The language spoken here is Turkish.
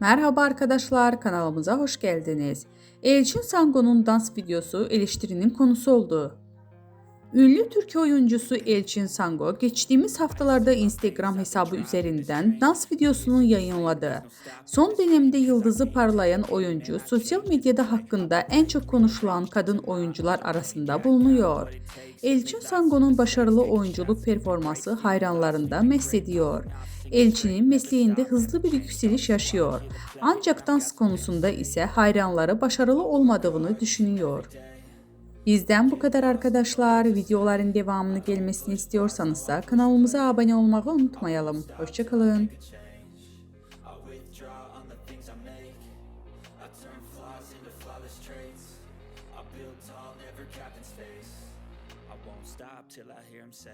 Merhaba arkadaşlar, kanalımıza hoş geldiniz. Elçin Sango'nun dans videosu eleştirinin konusu oldu. Ünlü Türkiye oyuncusu Elçin Sango geçtiğimiz haftalarda Instagram hesabı üzerinden dans videosunu yayınladı. Son dönemde yıldızı parlayan oyuncu sosyal medyada hakkında en çok konuşulan kadın oyuncular arasında bulunuyor. Elçin Sango'nun başarılı oyunculuk performansı hayranlarında mest ediyor. Elçinin mesleğinde hızlı bir yükseliş yaşıyor. Ancak dans konusunda ise hayranları başarılı olmadığını düşünüyor. Bizden bu kadar arkadaşlar. Videoların devamını gelmesini istiyorsanız da kanalımıza abone olmayı unutmayalım. Hoşçakalın. Till I hear him say